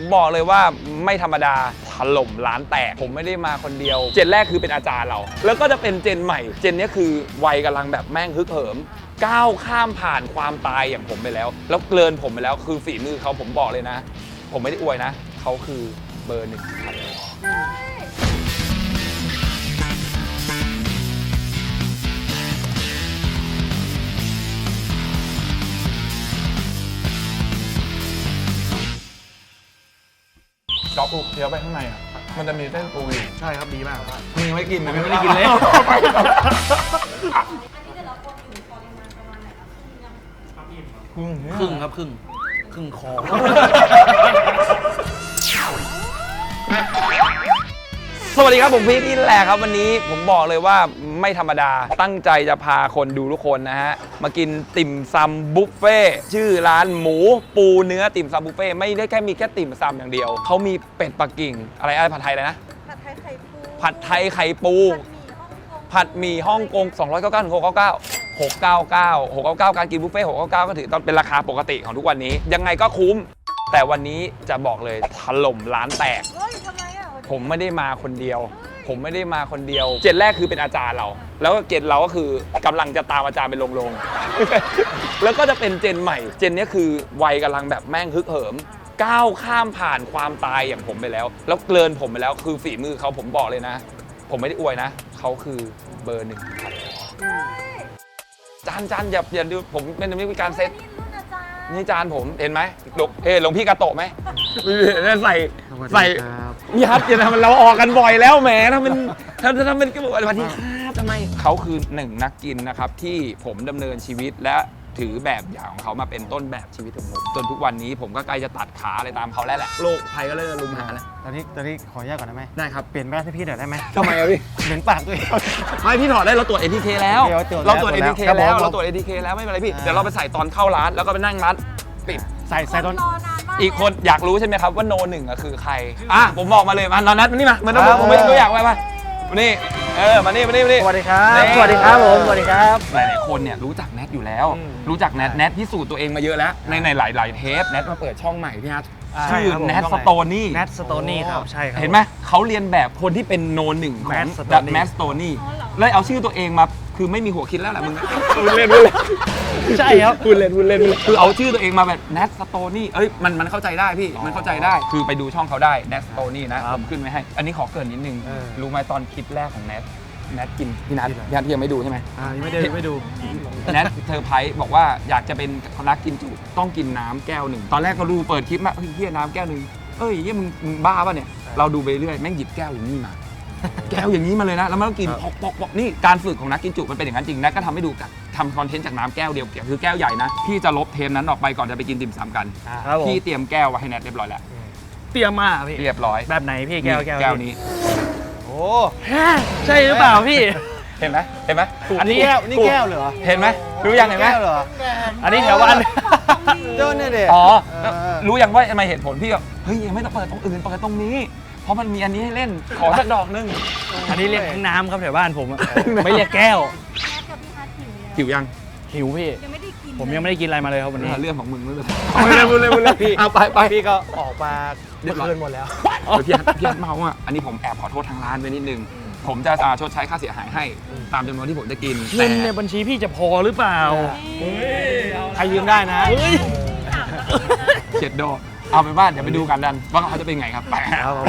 ผมบอกเลยว่าไม่ธรรมดาถล่มร้านแตก ผมไม่ได้มาคนเดียว เจนแรกคือเป็นอาจารย์เรา แล้วก็จะเป็นเจนใหม่ เจนนี้คือวัยกำลังแบบแม่งฮึกเหิมก้าวข้ามผ่านความตายอย่างผมไปแล้ว แล้วเกินผมไปแล้วคือฝีมือเขาผมบอกเลยนะ ผมไม่ได้อวยนะเขาคือเบอร์หนึ่ง จ๊อบปูเคี้ยวไปข้างในอะมันจะมีเส้นปูอยู่ใช่ครับดีมากครับมึงยังไม่กินเลยไม่ได้กินเลยครึ่งครับครึ่ง ครึ่งคอ สวัสดีครับผมพีทอินแหละครับ วันนี้ผมบอกเลยว่าไม่ธรรมดาตั้งใจจะพาคนดูทุกคนนะฮะ มากินติ่มซำบุฟเฟ่ชื่อร้านหมูปูเนื้อติ่มซำบุฟเฟ่ไม่ได้แค่มีแค่ติ่มซำอย่างเดียว เขามีเป็ดปักกิ่ง อะไรอะไรผัดไทยเลยนะ ผัดไทยไข่ปูผัดไทยไข่ปู ผัดหมี่ฮ่องกงผัดหมี่ฮ่องกง299ถึง699 699 699 การกินบุฟเฟ่699 ก็ถือตอนเป็นราคาปกติของทุกวันนี้ ยังไงก็คุ้ม แต่วันนี้จะบอกเลยถล่มร้านแตก เฮ้ยทำไมอะ ผมไม่ได้มาคนเดียว ผมไม่ได้มาคนเดียว เจนแรกคือเป็นอาจารย์เรา แล้วก็เจนเราก็คือกำลังจะตามอาจารย์ไปลงลงแล้วก็จะเป็นเจนใหม่ เจนเนี้ยคือวัยกำลังแบบแม่งฮึกเหิมก้าวข้ามผ่านความตายอย่างผมไปแล้ว แล้วเกินผมไปแล้วคือฝีมือเขาผมบอกเลยนะ ผมไม่ได้อวยนะเขาคือเบอร์หนึ่งครับจานจานอย่าอย่าดูผมเป็นไม่มีการเซ็ต นี่รุ่นอาจารย์นี่จานผมเห็นไหมหลวงเฮ้ยหลวงพี่กาโตะไหมใส่ใส่ครับยัดอย่าทำมันเราออกกันบ่อยแล้วแหมถ้ามันถ้าถ้ามันก็บอกสวัสดีครับทำไมเขาคือหนึ่งนักกินนะครับที่ผมดำเนินชีวิตและ ถือแบบอย่างของเขามาเป็นต้นแบบชีวิตของผมจนทุกวันนี้ผมก็ใกล้จะตัดขาอะไรตามเขาแล้วแหละโรคภัยก็เริ่มรุมหาแล้วตอนนี้ตอนนี้ขออนุญาตก่อนได้ไหมได้ครับเปลี่ยนแว่นให้พี่หน่อยได้ไหมทำไมอะพี่เหม็นปากตัวเอง ไม่พี่ถอดได้เราตรวจ ATK แล้วโอเคเราตรวจตรวจแล้ว ATK ครับผมแล้วเราตรวจ ATK แล้วไม่เป็นไรพี่อ่าเดี๋ยวเราไปใส่ตอนเข้าร้านแล้วก็ไปนั่งร้านปิด ใส่ใส่ตอน รอนานมากอีกคนอยากรู้ใช่ไหมครับว่าโนหนึ่งอะคือใคร อะผมบอกมาเลยมานอนนัดมานี่มา มันต้องครับผมไม่ตัวอย่างไว้มา มานี่เออมานี่มานี่มานี่ สวัสดีครับ นี่ สวัสดีครับผม สวัสดีครับ หลาย ๆ คนเนี่ยรู้จักแนทอยู่แล้ว อืมรู้จักแนทแนทพิสูจน์ตัวเองมาเยอะแล้ว ในในหลายหลายๆเทปแนทมาเปิดช่องใหม่พี่ฮัทอ่าชื่อครับผม แนทช่องสใหม่โตนี่แนทสโตนี่ครับ ใช่ครับ เห็นไหมเขาเรียนแบบคนที่เป็นโนหนึ่งของ Matt Stoney แมสโตนี่เลยเอาชื่อตัวเองมาคือไม่มีหัวคิดแล้วแหละมึงพูดเล่นพูดเล่น ใช่ครับพูดเล่นพูดเล่นคือเอาชื่อตัวเองมาแบบแนทสโตนี่เอ้ยมันมันเข้าใจได้พี่มันเข้าใจได้ คือไปดูช่องเขาได้แนทสโตนี่นะผมขึ้นไว้ให้ อันนี้ขอเกรินนิดนึงเออรู้ไหมตอนคลิปแรกของแนทแนทกินพี่นัทพี่นัทยังไม่ดูใช่ไหมอ่ายังไม่ได้ไม่ดูแนทเธอร์ไพรส์บอกว่าอยากจะเป็นนักกินจุต้องกินน้ำแก้วหนึ่งตอนแรกก็ดูเปิดคลิปมาเฮ้ยเฮียน้ำแก้วหนึ่งเอ้ยเฮียมึงมึงบ้าป่ะเนี่ยเราดูไปเรื่อยแม่งหยิบแก้วอย่างนี้มาแก้วอย่างนี้มาเลยนะ แล้วมันก็กินครับปอกปอกปอกนี่การฝึกของนักกินจุมันเป็นอย่างนั้นจริงนัทก็ทำให้ดูกัน ทำคอนเทนต์จากน้ำแก้วเดียวเกี่ยวคือแก้วใหญ่นะพี่จะลบเทปนั้นออกไปก่อนจะไปกินติ่มซำกันครับผม พี่เตรียมแก้วไว้ให้แนทเรียบร้อยแล้วเตรียมมาพี่เรียบร้อยแบบไหนพี่แก้วแก้วแก้วนี้โอ้ใช่หรือเปล่าพี่ เห็นไหมเห็นไหมอันนี้แก้วนี่แก้วเหรอเห็นไหมรู้ยังเห็นไหมแก้วเหรออันนี้แถวบ้านโดนเนี่ยเด็อ๋อเออ รู้ยังว่าทำไมเหตุผลพี่ก็เฮ้ยยังไม่ต้องเปิดตรงอื่นเปิดตรงนี้ เพราะมันมีอันนี้ให้เล่นขอสักดอกหนึงอันนี้เรียกทั้งน้ำครับแถวบ้านผมอะไม่เรียกแก้วแนทกับพี่ฮัท หิวแล้วหิวยังหิวพี่ ยังไม่ได้กินผมยังไม่ได้กินอะไรมาเลยครับวันนี้ เรื่องของมึงไม่เป็นไรไม่เลยไม่เลยไม่เลยพี่เอาไปไปพี่ก็ออกมาเมื่อคืนหมดแล้วเออพี่ฮัทพี่ฮัทเมาอะอันนี้ผมแอบขอโทษทางร้านไปนิดนึง ผมจะอ่าชดใช้ค่าเสียหายให้ ตามจำนวนที่ผมจะกินเงินในแต่บัญชีพี่จะพอหรือเปล่า ใครยืมได้นะเฮ้ยเจ็ดโด เอาไปนว่าเดี๋ยวไปดูกันดันว่าเขาจะเป็นไงครับไปครับผม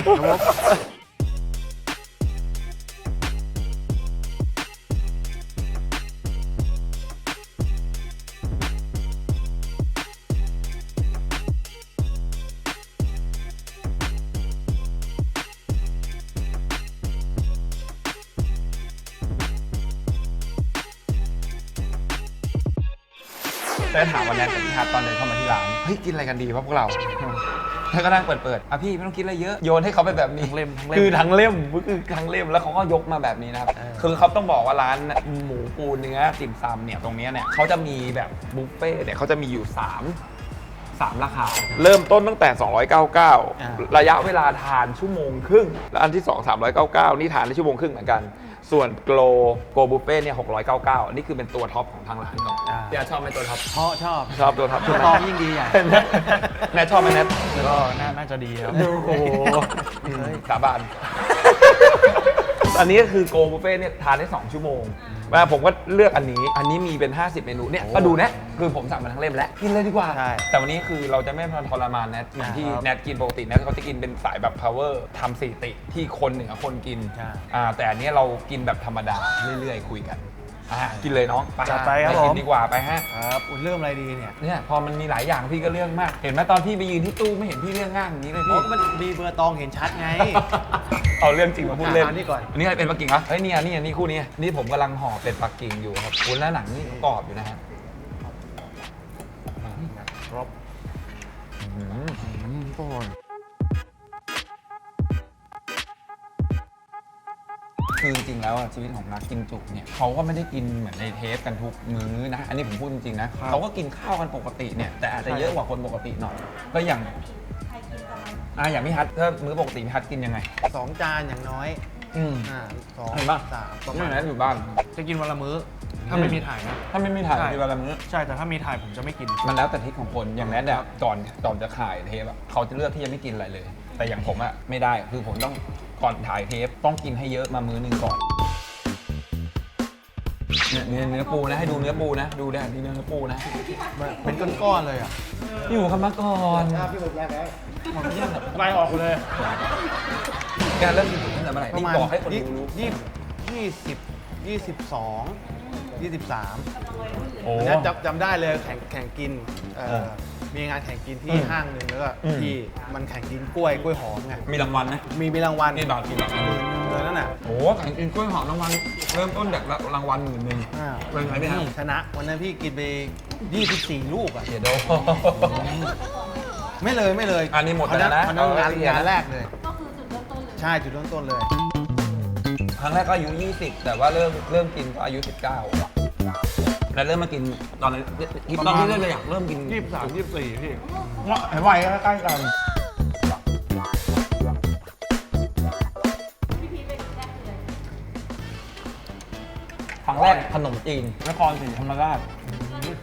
ตอนเดินเข้ามาที่ร้าน เฮ้ย กินอะไรกันดีวะพวกเรา แล้วก็นั่งเปิดเปิดๆอะพี่ไม่ต้องคิดอะไรเยอะ โยนให้เขาไปแบบนี้ทั้งเล่มทั้งเล่ม คือทั้งเล่มคือทั้งเล่ม แล้วเขาก็ยกมาแบบนี้นะครับเออคือเขาต้องบอกว่าร้านหมูปูเนื้อติ่มซำเนี่ยตรงเนี้ยเนี่ยเขาจะมีแบบบุฟเฟ่ต์เนี่ยเขาจะมีอยู่3 3ราคา เริ่มต้นตั้งแต่ 299 ระยะเวลาทานชั่วโมงครึ่ง แล้วอันที่ 2 399 นี่ทานได้ชั่วโมงครึ่งเหมือนกัน ส่วนโกลโกบุฟเฟ่เนี่ย699อันนี้คือเป็นตัวท็อปของทางร้านเขาอ่า พี่อาร์ตชอบไหมตัวท็อปชอบชอบชอบตัวท็อปตัวใช่ไหมตองยิ่งดีใหญ่แนทชอบไหมแนทก็น่าน่าจะดีครับ โอ้โหสาบาน อันนี้ก็คือโกบุฟเฟ่เนี่ยทานได้ 2 ชั่วโมง แล้วผมก็เลือกอันนี้ อันนี้มีเป็น 50 เมนูเนี่ย ก็ดูนะคือผมสั่งมาทั้งเล่มแล้ว กินเลยดีกว่า ใช่แต่วันนี้คือเราจะไม่มาทรมานแนทอย่างที่ครับแนทกินปกติแนทเขาจะกินเป็นสายแบบ power ทำสถิติที่คนเหนือคนกินใช่ อ่าแต่อันนี้เรากินแบบธรรมดาเรื่อยๆ คุยกัน อ่ากินเลยน้องจัดไปครับกินผมดีกว่าไปฮะ ครับอุ๊ยเริ่มอะไรดีเนี่ยเนี่ยพอมันมีหลายอย่างพี่ก็เลือกมาก เห็นไหมตอนพี่ไปยืนที่ตู้ไม่เห็นพี่เลือกง่ายอย่างนี้เลยเพราะพี่ มันมีเบอร์ตองเห็นชัดไง เอาเรื่องจริงมาพูดเล่นอะอันนี้ก่อนอันนี้อะไรเป็นปักกิ่งเหรอเฮ้ยเนี่ยนี่นี่คู่นี้นี่ผมกำลังห่อเป็ดปักกิ่งอยู่ครับคุณแล้วหนังนี่กรอบอยู่นะฮะครบอืม คือจริงๆแล้วอะชีวิตของนักกินจุเนี่ยเขาก็ไม่ได้กินเหมือนในเทปกันทุกมื้อนะ อันนี้ผมพูดจริงๆนะเขาก็กินข้าวกันปกติเนี่ยแต่อาจจะเยอะกว่าคนปกติหน่อยก็อย่างใครกินประมาณอะอย่างพี่ฮัทถ้ามื้อปกติพี่ฮัทกินยังไง สองจานอย่างน้อยอืม อ่าสองเห็นปะ สามประนี่มาณนะอยู่บ้าน จะกินวันละมื้อ ถ้าไม่มีถ่ายนะ ถ้าไม่มีถ่ายใช่มีวันละมื้อ ใช่แต่ถ้ามีถ่ายผมจะไม่กิน มันแล้วแต่ทิศของคนอย่างแนทเนี่ยก่อนก่อนจะถ่ายเทปอะเขาจะเลือกที่จะไม่กินอะไรเลย แต่อย่างผมอะไม่ได้คือผมต้อง ก่อนถ่ายเทปต้องกินให้เยอะมามื้อหนึ่งก่อนเนี่ยเนื้อเนื้อปูนะให้ดูเนื้อปูนะ ดูได้ที่เนื้อปูนะเป็นก้อนๆเลยอะอยู่กันมาก่อนพี่ผมแรกแล้วไล่ออกเลยการเริ่มกินจุตั้งแต่เมื่อไหร่ประนี่มาณบอกให้คนดูรู้ยี่ยี่สิบยี่สิบสองยี่สิบสามโอ้นั้นจำจำได้เลยแข่งแข่งกินเอ่อเออ มีงานแข่งกินที่อืมห้างหนึ่งแล้วก็อืม ที่มันแข่งกินกล้วยกล้วยหอมไงมีรางวัลไหมมีมีรางวัลกี่บาทกี่บาท หมื่นหนึ่งเลยนั่นน่ะ โอ้แข่งกินกล้วยหอมรางวัลเริ่มต้นจากรางวัลหมื่นหนึ่งอ่าเป็นไงพี่ครับชนะวันนั้นพี่กินไป 24 ลูกอะ เดี๋ยวโดไม่เลยไม่เลยอันนี้หมดไปแล้วนะอันนั้นงานเอาละ งานแรกเลย ก็คือจุดเริ่มต้นเลยใช่จุดเริ่มต้นเลย ครั้งแรกก็อายุ 20 แต่ว่าเริ่มเริ่มกินก็อายุ 19 แล้วเริ่มมากินตอนนั้นตอนที่เริ่มเลยอยากเริ่มกิน23 24พี่เห็นวัยใกล้ๆกันพี่พีชเป็นแรกเลยครั้งแรกขนมจีนนครศรีธรรมราชคือใ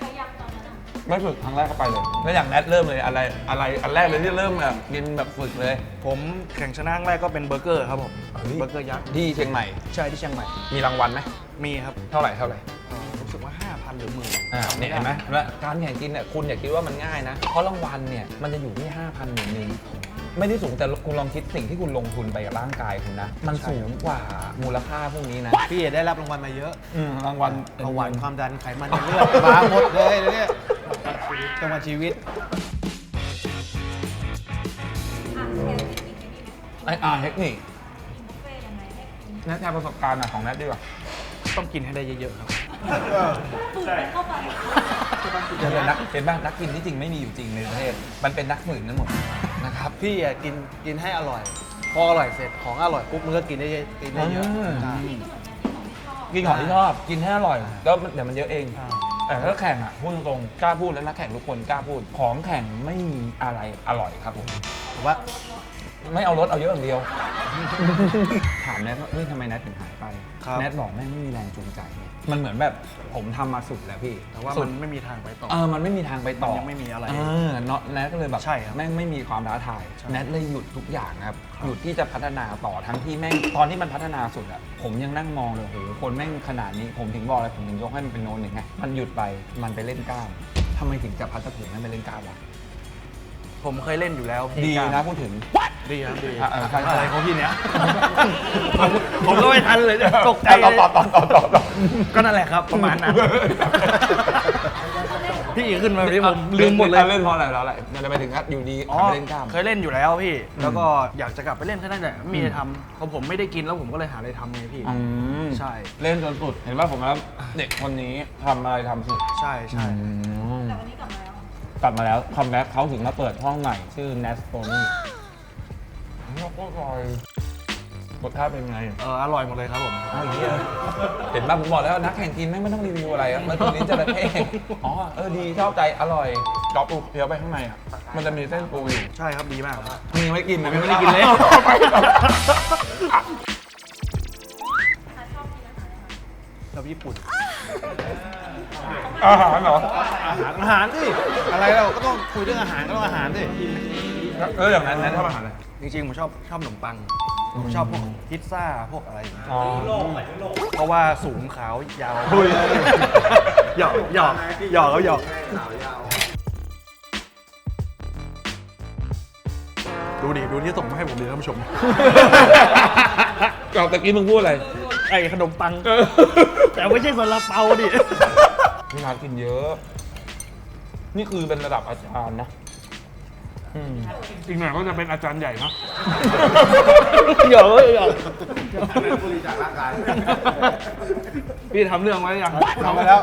ครยังตอนนั้นอะไม่ฝึกครั้งแรกก็ไปเลยแล้วอย่างแนทเริ่มเลยอะไรอะไรอันแรกเลยที่เริ่มแบบกินแบบฝึกเลย ผมแข่งชนะครั้งแรกก็เป็นเบอร์เกอร์ครับผมเฮ้ยเบอร์เกอร์ยักษ์ที่เชียงใหม่ ใช่ที่เชียงใหม่ มีรางวัลไหมมีครับ เท่าไหร่เท่าไหร่เอ่อ รู้สึกว่า 5,000 หรือหมื่นอ่าเนี่ยเห็นไหมแล้วการแข่งกินเนี่ยคุณอย่าคิดว่ามันง่ายนะ เพราะรางวัลเนี่ยมันจะอยู่ที่ 5,000หมื่นหนึ่งไม่ได้สูงแต่คุณลองคิดสิ่งที่คุณลงทุนไปกับร่างกายคุณนะ มันสูงกว่ามูลค่าพวกนี้นะ พี่ได้รับรางวัลมาเยอะอืมรางวัลเบาหวานความดันไขมันในเลือดมาหมดเลยเนี่ยรางวัลชีวิตอะแกกินกินกินไหมไออ่านเทคนิคกินบุฟเฟ่ต์ยังไงให้กินแนทแชร์ประสบการณ์อะของแนทดีกว่าต้องกินให้ได้เยอะๆครับ ฝืนมันเข้าไปเดี๋ยวนักเป็นบ้างนักกินที่จริงไม่มีอยู่จริงในประเทศ มันเป็นนักฝืนกันหมดนะครับ พี่อะกินกินให้อร่อย พออร่อยเสร็จของอร่อยปุ๊บมึงก็กินได้เยอะกินได้เยอะอืม ใช่ กินของที่ชอบกินให้อร่อยแล้วเดี๋ยวมันเยอะเองใช่แต่ถ้าแข่งอะพูดตรงๆกล้าพูดแล้วนักแข่งทุกคนกล้าพูด ของแข่งไม่มีอะไรอร่อยครับผมผมว่าไม่เอารถเอาเยอะอย่างเดียว ถามแนทว่าเฮ้ยทำไมแนทถึงหายไปครับ แนทบอกแม่งไม่มีแรงจูงใจ มันเหมือนแบบผมทำมาสุดแล้วพี่แต่ว่าสุมัดนไม่มีทางไปต่อ เออมันไม่มีทางไปต่อมันยังไม่มีอะไรเออเนาะแนทก็เลยแบบใช่ครับแม่งไม่มีความท้าทายใช่แนทเลยหยุดทุกอย่างครับหยุดที่จะพัฒนาต่อทั้งที่แม่งตอนที่มันพัฒนาสุดอะผมยังนั่งมองเลยโหคนแม่งขนาดนี้ผมถึงบอกเลยผมถึงยกให้มันเป็นโนนหนึ่งไงมันหยุดไปมันไปเล่นกล้ามทำไมถึงจะพัฒนาให้มันเล่นกล้ามวะ ผมเคยเล่นอยู่แล้วพี่ดีกล้านะพูดถึง ดีครับดีอะเออใช่ใช่ อะไรของพี่เนี่ยผมก็ไม่ทันเลยตกใจตอบเลยตอบตอบตอบตอบตอบ ก็นั่นแหละครับ ประมาณนั้น พี่อีกขึ้นมาพี่ผมลืมหมดเลย เล่นเพราะอะไรแล้วอะไรมันจะไปถึงครับอยู่ดีอ๋อหันไปเล่นกล้าม เคยเล่นอยู่แล้วพี่อืมแล้วก็อยากจะกลับไปเล่นแค่นั้นแหละไม่มีอะไรทำพอผมไม่ได้กินแล้วผมก็เลยหาอะไรทำไงพี่ อืมใช่ เล่นจนสุด เห็นว่าผมแล้วเด็กคนนี้ทำอะไรทำสุด ใช่ใช่ แต่วันนี้กลับมาแล้วก ลับมาแล้วคอมแบ็คเขาถึงมาเปิดห้องใหม่ ชื่อ n e s t o n y ก็อร่อยรสชาติเป็นไงเอออร่อยหมดเลยครับผมอ้าวเหี้ยเห็นป่ะผมบอกแล้วนักแข่งกินแม่งไม่ต้องรีวิวอะไรอะมันคือลิ้นจระเข้อ๋อเออดีชอบใจอร่อยกรอบปูเคี้ยวไปข้างในอะมันจะมีเส้นปูอยู่ใช่ครับดีมากครับ มึงยังไม่กินเลยผมยังไม่ได้กินเลยผญี่ปุ่น อาหารเหรออาหารอาหารสิอะไรเราก็ต้องคุยเรื่องอาหารก็ต้องอาหารสิเอออย่างนั้นนั้นชอบอาหารอะไรจริงๆผมชอบชอบขนมปังผมชอบพวกพิซซ่าพวกอะไรอย่างเงี้ยอ๋อเพราะว่าสูงขาวยาวอุ้ยหยอกหยอกหยอกแล้วหยอกดูดิดูที่ส่งมาให้ผมดีท่านผู้ชมก่อนตะกี้มึงพูดอะไร ไอ้ขนมปัง แต่ไม่ใช่ซาลาเปาดิ พี่นัทกินเยอะ นี่คือเป็นระดับอาจารย์นะอืมอีกหน่อยก็จะเป็นอาจารย์ใหญ่เนาะหยอกหยอกพี่ทำเรื่องไว้ยังทำไปแล้ว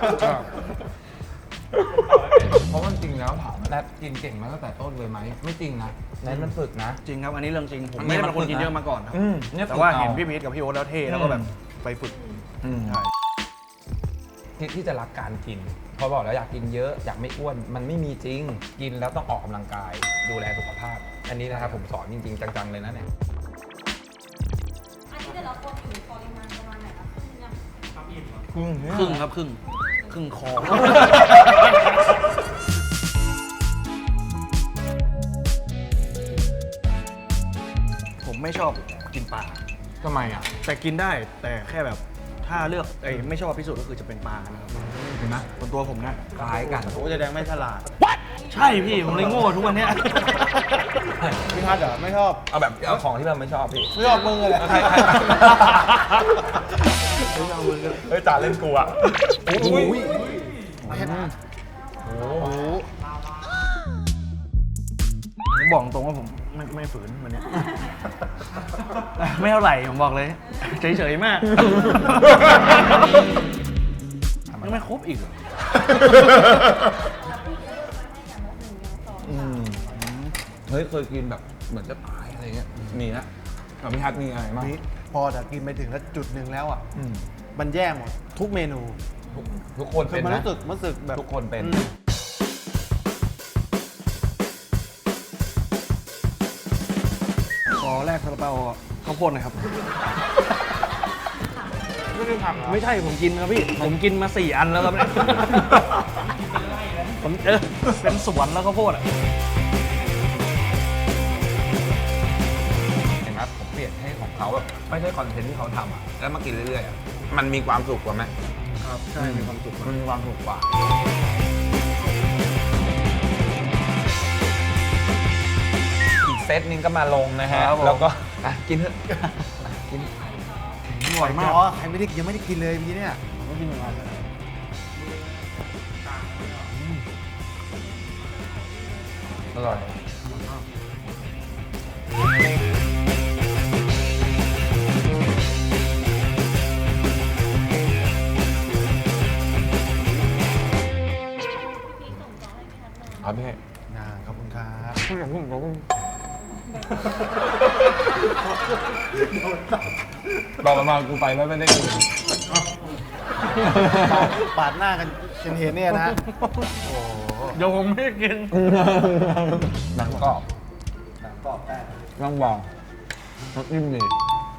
เพราะมันจริงแล้วถามว่าแนทกินเก่งมาตั้งแต่ต้นเลยไหมไม่จริงนะแนทมันฝึกนะ จริงครับ อันนี้เรื่องจริง ผมอันนี้ไม่ได้เป็นคนมันฝึกกินนะเยอะมาก่อนครับอืมเนี่ยแต่ว่าฝึกเอาเห็นพี่พีทกับพี่โอ๊ตแล้วเท่แล้วก็แบบไปฝึกอืม ใช่ ที่ที่จะรักการกินพอบอกแล้วอยากกินเยอะอยากไม่อ้วน มันไม่มีจริงกินแล้วต้องออกกำลังกาย ดูแลสุขภาพ อันนี้นะครับผมสอนจริง ๆ จังๆเลยนะเนี่ยอันนี้แต่ละคนอยู่ปริมาณประมาณไหนคะครึ่งยังครึ่งครับครึ่งครึ่งคอผมไม่ชอบกินปลาทำไมอะ แต่กินได้แต่แค่แบบ ถ้าเลือกไอ้ไม่ชอบที่สุดก็คือจะเป็นปลานะครับเห็นไหมส่วนตัวผมนะคล้ายกัน โอ้จะแดงไม่ฉลาด ใช่พี่ ผมเลยโง่ทุกวันเนี้ย พี่ฮัทเหรอไม่ชอบ เอาแบบเอาของที่เราไม่ชอบพี่ไม่ชอบมึงเลยใครใครเฮ้ยจ่าเล่นกูอะโอ้ยโอ้โหผมบอกตรงว่าผม ไม่ไม่ฝืนวันเนี้ย ไม่เท่าไหร่ผมบอกเลย เฉยๆมาก ยังไม่ครบอีกเหรอแล้วพี่เยอะมาให้อย่างละหนึ่งอย่างละสองอืมเฮ้ยเคยกินแบบเหมือนจะตายอะไรเงี้ยมีนะกับพี่ฮัทมีอะไรบ้างนี่พอแต่กินไปถึงแล้วจุดหนึ่งแล้วอะ อืมมันแย่หมด ทุกเมนู ทุกทุกคนคือเป็นมันนะ รู้สึกมันรู้สึกแบบทุกคนเป็น อืม เปาข้าวโพดหน่อยครับ ไม่ได้ทำเหรอไม่ใช่ผมกินครับพี่ ผมกินมาสี่อันแล้วครับเนี่ยผมเออเป็นสวนแล้วข้าวโพดอะ เห็นไหมผมเปลี่ยนให้ของเขาแบบไม่ใช่คอนเทนต์ที่เขาทำอะแล้วมากินเรื่อยๆอะมันมีความสุขกว่าไหมครับ ใช่ มีความสุขมันมีความสุขกว่า อีกเซตหนึงก็มาลงนะฮะ ครับผม แล้วก็ อะกินเถอะอะกินอร่อยมากอ๋อใครไม่ได้ยังไม่ได้กินเลยเมื่อกี้เนี่ยผมก็กินเหมือนกันอร่อยพี่ส่งต่อให้พี่ทัศน์เลยครับพี่นะขอบคุณครั บบอกกันมากูไปไม่ได้กินปาดหน้ากันเห็นเห็นเนี่ยนะโอ้โหเดี๋ยวผมไม่กินหนังกรอบหนังกรอบแป้งต้องบอกรสนิ่มดี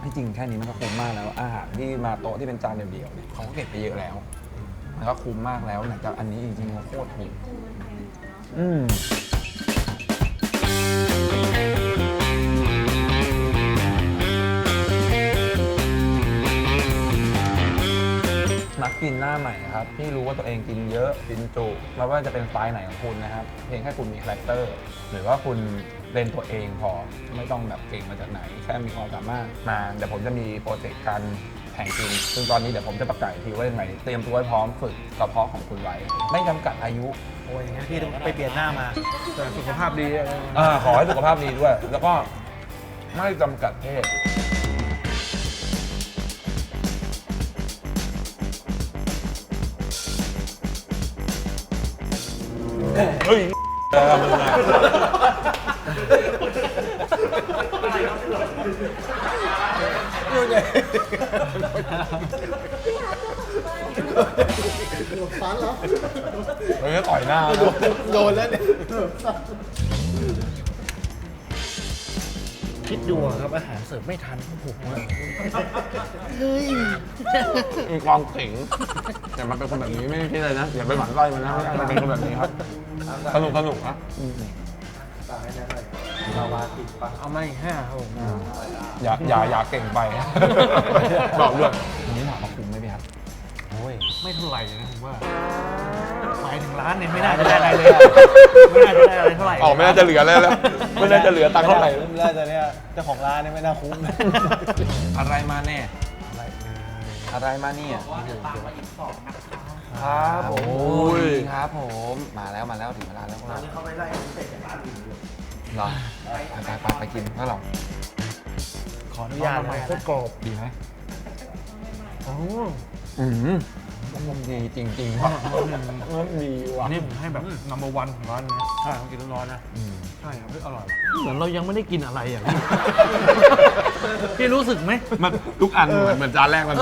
ให้จริงแค่นี้มันก็คุ้มมากแล้ว อาหารที่มาโต๊ะที่เป็นจานเดียวๆเนี่ยเขาก็เก็บไปเยอะแล้ว มันก็คุ้มมากแล้วไหนจะอันนี้จริงๆมันโคตรถูกปูมันแพงเนาะอืม นักกินหน้าใหม่ครับที่รู้ว่าตัวเองกินเยอะกินจุไม่ว่าจะเป็นสไตล์ไหนของคุณนะครับเพียงแค่คุณมีคาแรคเตอร์หรือว่าคุณเล่นตัวเองพอไม่ต้องแบบเก่งมาจากไหน แค่มีความสามารถมาเดี๋ยวผมจะมีโปรเจกต์การแข่งกินซึ่งตอนนี้เดี๋ยวผมจะประกาศอีกทีว่ายังไงเตรียมตัวให้พร้อมฝึกกระเพาะของคุณไว้ ไม่จำกัดอายุโอ้ยงั้นพี่ต้องไปเปลี่ยนหน้ามาแต่สุขภาพดีอะไรอ่าขอให้สุขภาพดีด้วย แล้วก็ไม่จำกัดเพศ เฮ้ยโดนฟันแล้ว เฮ้ยต่อยหน้านะ โดนแล้วเนี่ย คิดดูอะครับอาหารเสิร์ฟไม่ทันพวกผมอะเฮ้ยมีความเข็งแต่มันเป็นคนแบบนี้ไม่ได้คิดเลยนะอย่าไปหมั่นไส้มันนะมันเป็นคนแบบนี้ครับสนุกสนุกนะเอามาอีกห้าครับผมอย่าอย่าอย่าเก่งไปบอกด้วยวันนี้ถามมาคุ้มไหมพี่ครับโอ้ยไม่เท่าไหร่นะผมว่า หมายถึงร้านเนี่ยไม่น่าจะได้อะไรเลยอะไม่น่าจะได้อะไรเท่าไหร่อ๋อไม่น่าจะเหลือเลยแล้วไม่น่าจะเหลือตังค์เท่าไหร่เริ่มแรกแต่เนี่ยเจ้าของร้านเนี่ยไม่น่าคุ้มอะไรมาแน่อะไรมาเนี่ยครับผมโอ้ย ครับผม มาแล้วมาแล้วถึงเวลาแล้วพวกเราเขาไปไล่เป็ดจากร้านอื่นเหรอไปไปไปกินข้าวหลามขออนุญาตใหม่โคตรกรอบดีไหมโอ้อืม มันดีจริงๆว่ะมันดีว่ะนี่ผมให้แบบ number one ของร้านนะใช่ต้องกินร้อนๆนะ ใช่ครับอร่อยว่เหมือนเรายังไม่ได้กินอะไรอะพี่พี่รู้สึกไหมมันทุกอันเหมือนจานแรกมัน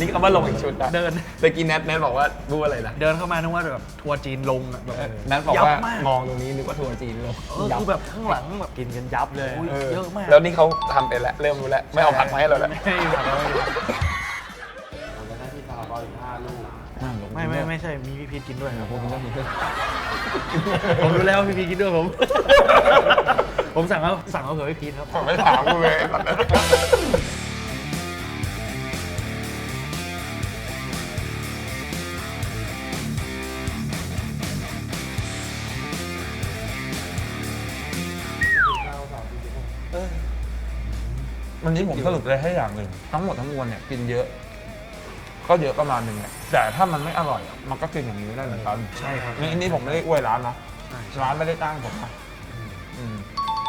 นี่ก็มาลงอีกชุดนะเดินเมื่อกี้แนทแนทบอกว่าพูดอะไรนะเดินเข้ามานึกว่าแบบทัวร์จีนลงอะแบบแนทบอกว่ายัมากมองตรงนี้นึกว่าทัวร์จีนลงเออคือแบบข้างหลังแบบกินกันยับเลยเออเยอะมากแล้วนี่เขาทำเป็นแล้วเริ่มรู้แล้วไม่เอาผักมาให้เราแล้วไม่ให้ผักมาให้เรา ไม่ไม่ไม่ใช่มีพี่พีทกินด้วยครับผมผมรู้แล้วพี่พีทกินด้วยผม ผมสั่งเอาสั่งเอาเผื่อพี่พีทครับผมไม่ถามกูเลย วันนี้ผมสรุปเลยให้อย่างหนึ่งทั้งหมดทั้งมวลเนี่ยกินเยอะ ก็เยอะประมาณหนึ่งแหละแต่ถ้ามันไม่อร่อยอะมันก็กินอย่างนี้ไม่ได้เหมือนกันใช่ครับนี่นี่ผมไม่ได้อวยร้านนะใช่ร้านไม่ได้ตั้งผมนะอืม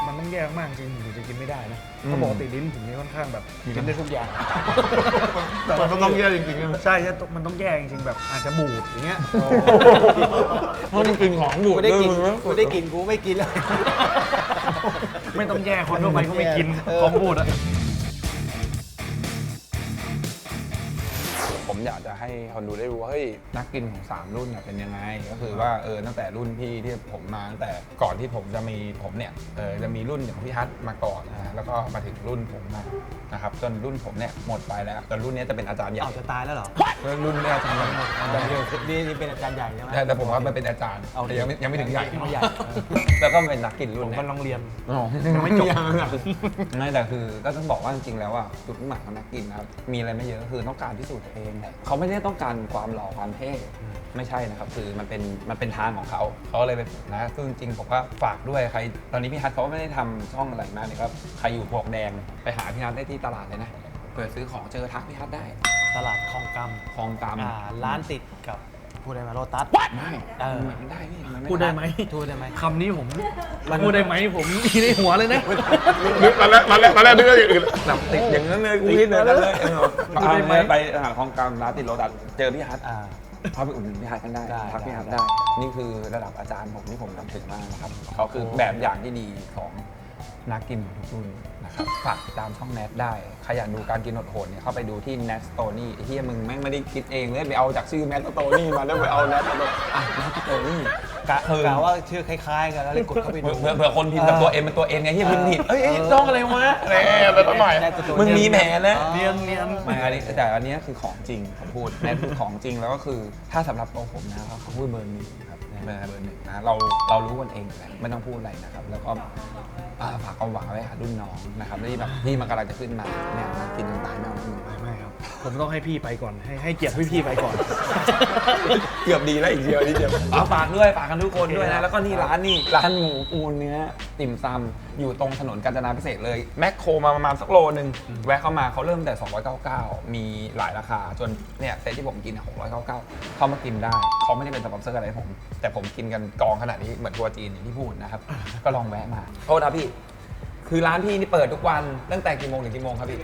มันต้องแยกมากจริงถึงจะกินไม่ได้นะอืมเพราะปกติลิ้นผมนี่ค่อนข้างแบบกินได้ทุกอย่างแต่มันก็ต้องแยกจริงๆใช่ไหม ใช่ใช่มันต้องแยกจริงๆแบบอาจจะบูดอย่างเงี้ย เพราะมันกินของบูกูดได้กินด้วยกูได้กินกูไม่กินเลยไม่ต้องแยกคนทั่วไปก็ไม่กินเออของบูดอะ อยากจะให้คนดูได้รู้ว่าเฮ้ยนักกินของ 3 รุ่นเนี่ยเป็นยังไง ก็คือว่าเออตั้งแต่รุ่นพี่ที่ผมมาตั้งแต่ก่อนที่ผมจะมีผมเนี่ยเออจะมีรุ่นของพี่ฮัทมาก่อนนะฮะแล้วก็มาถึงรุ่นผมนะนะครับจนรุ่นผมเนี่ยหมดไปแล้วจนรุ่นนี้จะเป็นอาจารย์ใหญ่เอาจะตายแล้วเหรอรุ่นนี้อาจารย์ใหญ่นี่นี่เป็นอาจารย์ใหญ่ใช่ไหมแต่แต่ผมว่ามันเป็นอาจารย์เอาแต่ยังไม่ยังไม่ถึงใหญ่ไม่ใหญ่แล้วก็เป็นนักกินรุ่ผนมเนี่ยกำลังเรียนอ๋อยังไม่จบไม่แต่คือก็ต้องบอกว่าจริงๆแล้วอะจุดมุ่งหมายของนักกินนะครับมีอะไรไม่เยอะก็คือต้องการพิสูจน์ตัวเองแหละเขาไม่ได้ต้องการความหล่อความเท่ไม่ใช่นะครับ คือมันเป็นมันเป็นทางของเขาเขาเลยไปนะซึ่งจริงๆผมก็ฝากด้วยใคร ตอนนี้พี่ฮัทเขาก็ไม่ได้ทำช่องอะไรมากนะครับใครอยู่พวกแดงไปหาพี่ฮัทได้ที่ตลาดเลยนะเปิดซื้อของเจอทักพี่ฮัทได้ ตลาดคลองกคลองตามำอ่าร้านติดกับ พูดได้ไหมโรตัสได้เออมันได้พี่นพูดได้ไหมพูดได้ไหมคำนี้ผมพูดได้ไหมผมมีในหัวเลยนะนึกตอนแรกตอนแรกตอนแรกนึกว่าอย่างอื่นแบบติดอย่างนั้นเลยกูคิดเลยนั่นเลยเออพูดได้ไหมไปไปหาคลองกลางร้านติดโรตัสเจอพี่ฮัทอ่าเขาไปอุดหนุนพี่ฮัทกันได้ได้ทักพี่ฮัทได้ได้ นี่คือระดับอาจารย์ผมที่ผมนำถึงมากนะครับเขาคือแบบอย่างที่ดีของนักกินทุกรุ่นนะ ครับฝากติดตามช่องแนทได้ใครอยากดูการกินโหดๆเนี่ยเข้าไปดูที่ Nat s t o n y ไอ้ที่มึงแม่งไม่ได้คิดเองเลยไปเอาจากชื่อ Nat s t o n y มาแล้วไปเอา Nat s t o n y อะ Nat s t o n y กะเออ กะว่าชื่อคล้ายๆ กันแล้วเลยกดเข้าไปดู เผื่อเผื่อคนพิมพ์แบบตัวเอ็มเป็นตัวเอ็นไงที่พิมพ์ผิดเอ้ยเอ้ยจ้องอะไรวะอะไรแหมแต่ต้องหน่อยแน่ตัวมึงมีแผนนะเรียนเรียน ไม่อันนี้แต่อันเนี้ยคือของจริงผมพูดแนทคือของจริงแล้วก็คือถ้าสำหรับตัวผมนะเขาพูดเบอร์หนึ่งครับ เบอร์เบอร์หนึ่งนะเราเรารู้กันเองแหละไม่ต้องพูดอะไรนะครับ แล้วก็อ่าฝากความหวังไว้หารุ่นน้องนะครับที่แบบที่มันกำลังจะขึ้นมาแนวนะกินจนตายไม่เอานะมึงม่ครับ ผมต้องให้พี่ไปก่อน ให้ให้เกียรติพี่พี่ไปก่อน เกือบดีแล้วอีกเดียวนิดเดียว เอาฝากด้วยฝากกันทุกคนด้วยนะ แล้วก็นี่ร้านนี่ร้านหมูปูเนื้อติ่มซำอยู่ตรงถนนกาญจนาพิเศษกเลย แมคโครมาประมาณสักโลนึงแวะเข้ามาเขาเริ่มแต่ 299 มีหลายราคา จนเนี่ยเซตที่ผมกินเนี่ย699 เข้ามากินได้เขาไม่ได้เป็นสปอนเซอร์อะไรให้ผม แต่ผมกินกันกองขนาดนี้เหมือนทัวร์จีนอย่างที่พูดนะครับ ก็ลองแวะมาโทษนะพี่ คคือร้านพี่นี่เปิดทุกวันตั้งแต่กี่โมงถึงกี่โมงครับพี่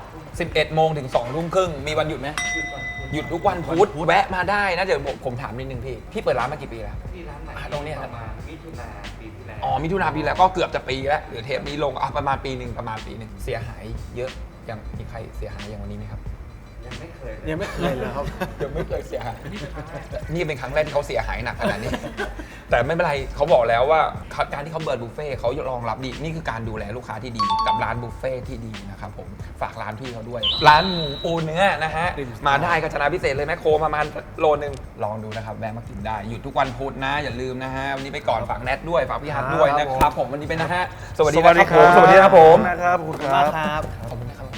11โมงถึง2ทุ่มครึ่งมีวันหยุดไหมหยุดทุกวันพุธแวะมาได้นะเดี๋ยวผมผมถามนิดนึงพี่ พี่เปิดร้านมากี่ปีแล้วที่ร้านไหนอะตรงเนี้ยครับประมาณมิถุนาปีที่แล้วอ๋อมิถุนาปีแล้วก็เกือบจะปีแล้วเหลือเทปนี้ลงอะประมาณปีหนึ่งประมาณปีหนึ่งเสียหายเยอะยังมีใครเสียหายอย่างวันนี้ไหมครับ ยังไม่เคยเลยยังไม่เคยเลยครับ ยังไม่เคยเสียหายนี่เป็นครั้งแรกที่เขาเสียหายหนักขนาดนี้ แต่ไม่เป็นไรเขาบอกแล้วว่าการที่เขาเปิดบุฟเฟ่ต์เขารองรับดีนี่คือการดูแลลูกค้าที่ดีกับร้านบุฟเฟ่ต์ที่ดีนะครับผมฝากร้านพี่เขาด้วย ร้านหมูปูเนื้อนะฮะมาได้ก็ชนะพิเศษเลยแมคโครประมาณโลนึงลองดูนะครับแวะมากินได้หยุดทุกวันพุธนะ อย่าลืมนะฮะวันนี้ไปก่อนฝากแนทด้วยฝากพี่ฮัทด้วยนะครับผมวันนี้เป็นนะฮะสวัสดีนะครับผมสวัสดีครับผมนะครับขอบคุณขอบคคุณรัมากบครับขอบคุณ